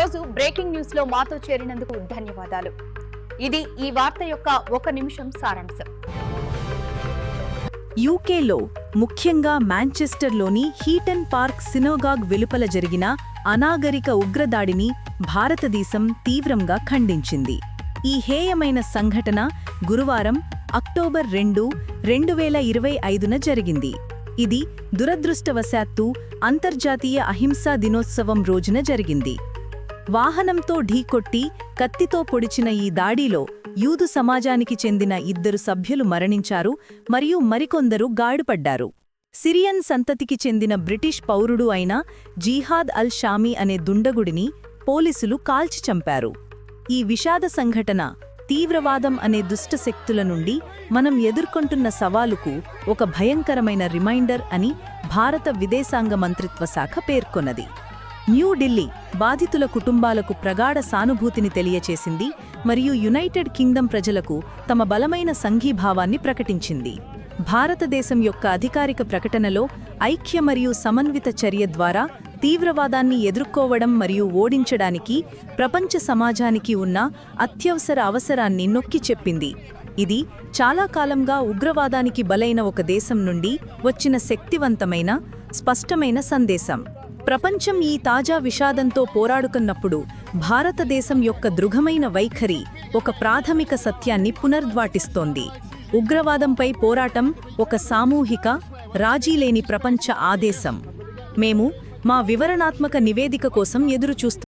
ఈరోజు బ్రేకింగ్ న్యూస్లో మాతో చేరినందుకు ధన్యవాదాలు. ఇది ఈ వార్త యొక్క ఒక నిమిషం సారాంశం. యూకేలో ముఖ్యంగా మాంచెస్టర్లోని హీటన్ పార్క్ సినోగాగ్ వెలుపల జరిగిన అనాగరిక ఉగ్రదాడిని భారతదేశం తీవ్రంగా ఖండించింది. ఈ హేయమైన సంఘటన గురువారం అక్టోబర్ రెండు రెండు వేల ఇరవై ఐదున జరిగింది. ఇది దురదృష్టవశాత్తు అంతర్జాతీయ అహింసా దినోత్సవం రోజున జరిగింది. వాహనంతో ఢీకొట్టి కత్తితో పొడిచిన ఈ దాడిలో యూదు సమాజానికి చెందిన ఇద్దరు సభ్యులు మరణించారు మరియు మరికొందరు గాడుపడ్డారు. సిరియన్ సంతతికి చెందిన బ్రిటిష్ పౌరుడు అయిన జీహాద్ అల్ షామీ అనే దుండగుడిని పోలీసులు కాల్చి చంపారు. ఈ విషాద సంఘటన తీవ్రవాదం అనే దుష్ట శక్తుల నుండి మనం ఎదుర్కొంటున్న సవాలుకు ఒక భయంకరమైన రిమైండర్ అని భారత విదేశాంగ మంత్రిత్వ శాఖ పేర్కొన్నది. న్యూఢిల్లీ బాధితుల కుటుంబాలకు ప్రగాఢ సానుభూతిని తెలియచేసింది మరియు యునైటెడ్ కింగ్డమ్ ప్రజలకు తమ బలమైన సంఘీభావాన్ని ప్రకటించింది. భారతదేశం యొక్క అధికారిక ప్రకటనలో ఐక్య మరియు సమన్విత చర్య ద్వారా తీవ్రవాదాన్ని ఎదుర్కోవడం మరియు ఓడించడానికి ప్రపంచ సమాజానికి ఉన్న అత్యవసర అవసరాన్ని నొక్కి చెప్పింది. ఇది చాలా కాలంగా ఉగ్రవాదానికి బలైన ఒక దేశం నుండి వచ్చిన శక్తివంతమైన స్పష్టమైన సందేశం. ప్రపంచం ఈ తాజా విషాదంతో పోరాడుకున్నప్పుడు భారతదేశం యొక్క దృఢమైన వైఖరి ఒక ప్రాథమిక సత్యాన్ని పునర్ద్వాటిస్తోంది. ఉగ్రవాదంపై పోరాటం ఒక సామూహిక రాజీలేని ప్రపంచ ఆదేశం. మేము మా వివరణాత్మక నివేదిక కోసం ఎదురుచూస్తున్నాం.